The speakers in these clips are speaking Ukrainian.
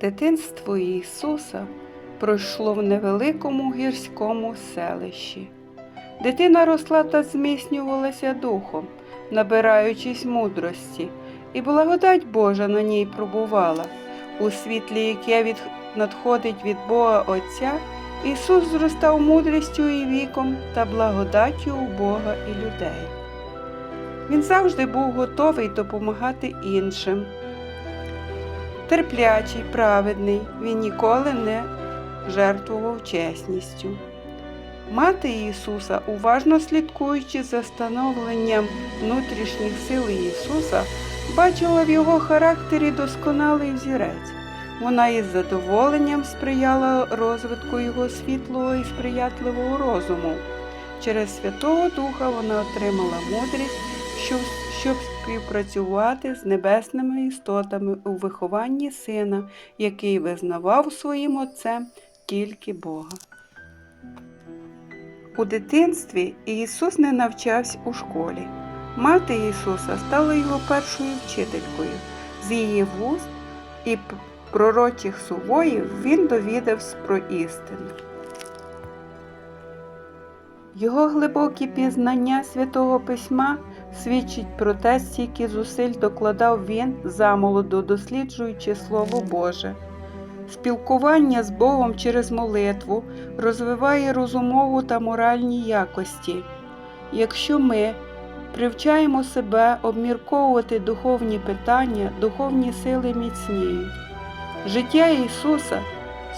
Дитинство Ісуса пройшло в невеликому гірському селищі. Дитина росла та зміцнювалася духом, набираючись мудрості, і благодать Божа на ній пробувала. У світлі, яке від... надходить від Бога Отця, Ісус зростав мудрістю і віком та благодаттю у Бога і людей. Він завжди був готовий допомагати іншим. Терплячий, праведний, він ніколи не жертвував чесністю. Мати Ісуса, уважно слідкуючи за становленням внутрішніх сил Ісуса, бачила в його характері досконалий взірець. Вона із задоволенням сприяла розвитку його світлого і сприятливого розуму. Через Святого Духа вона отримала мудрість, щоб, щоб співпрацювати з небесними істотами у вихованні сина, який визнавав своїм отцем тільки Бога. У дитинстві Ісус не навчався у школі. Мати Ісуса стала його першою вчителькою. З її вуст і пророчих сувоїв він довідався про істину. Його глибокі пізнання святого письма свідчить про те, стільки зусиль докладав він замолоду, досліджуючи Слово Боже. Спілкування з Богом через молитву розвиває розумову та моральні якості. Якщо ми привчаємо себе обмірковувати духовні питання, духовні сили міцніють. Життя Ісуса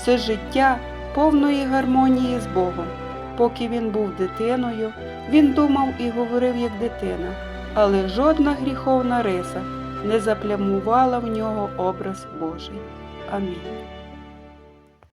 це життя повної гармонії з Богом. Поки він був дитиною, він думав і говорив як дитина, але жодна гріховна риса не заплямувала в нього образ Божий. Амінь.